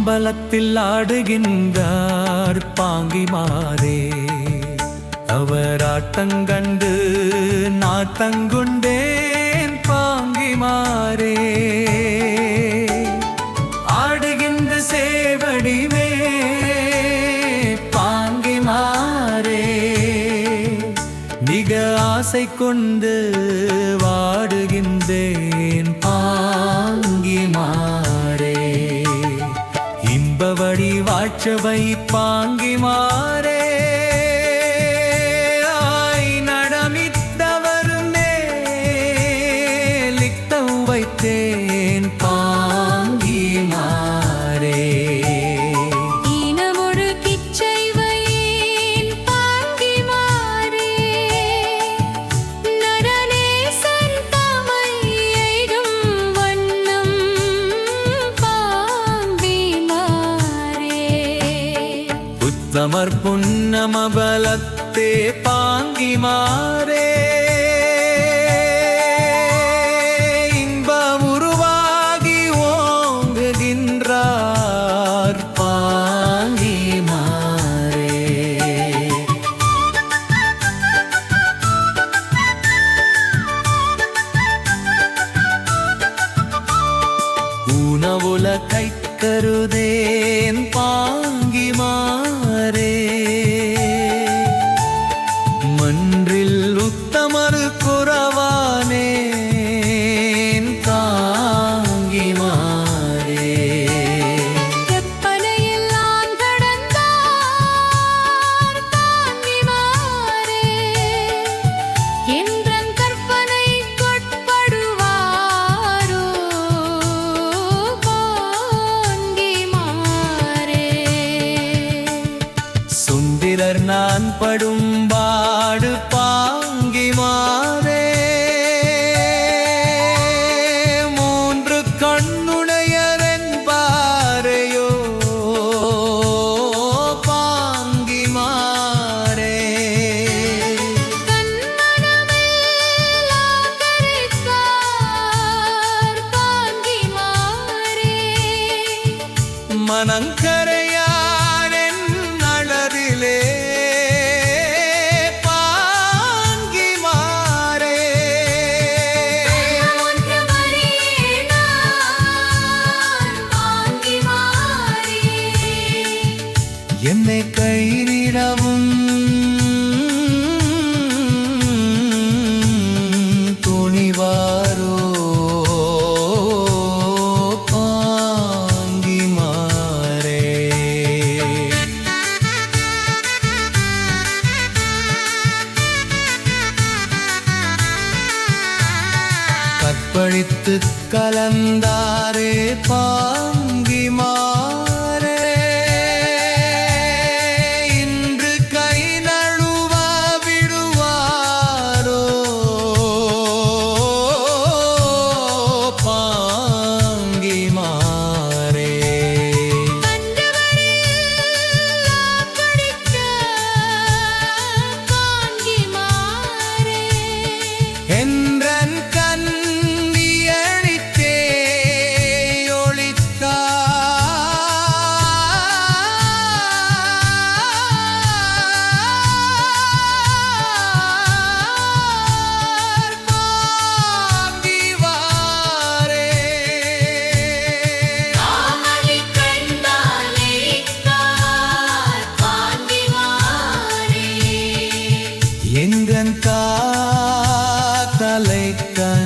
அம்பலத்தில் ஆடுகின்றார் பாங்கிமாரே. அவர் ஆட்டங்கண்டு நாட்டங்குண்டேன் பாங்கிமாரே. ஆடுகின்ற சேவடிவே பாங்கிமாரே. மிக ஆசை கொண்டு வாடுகின்றேன் பா இன்பவடி வாட்சவை பாங்கிமாரே மாற. உத்தமர் புன்னமபலத்தே படும் பாடு பாங்கிமாரே மூன்று கண்ணுடையரன் பாறையோ பாங்கிமாரே கண்மனமெல்லாம் கரைத்தார் பழித்து கலந்தாரே பாங்கிமா lake.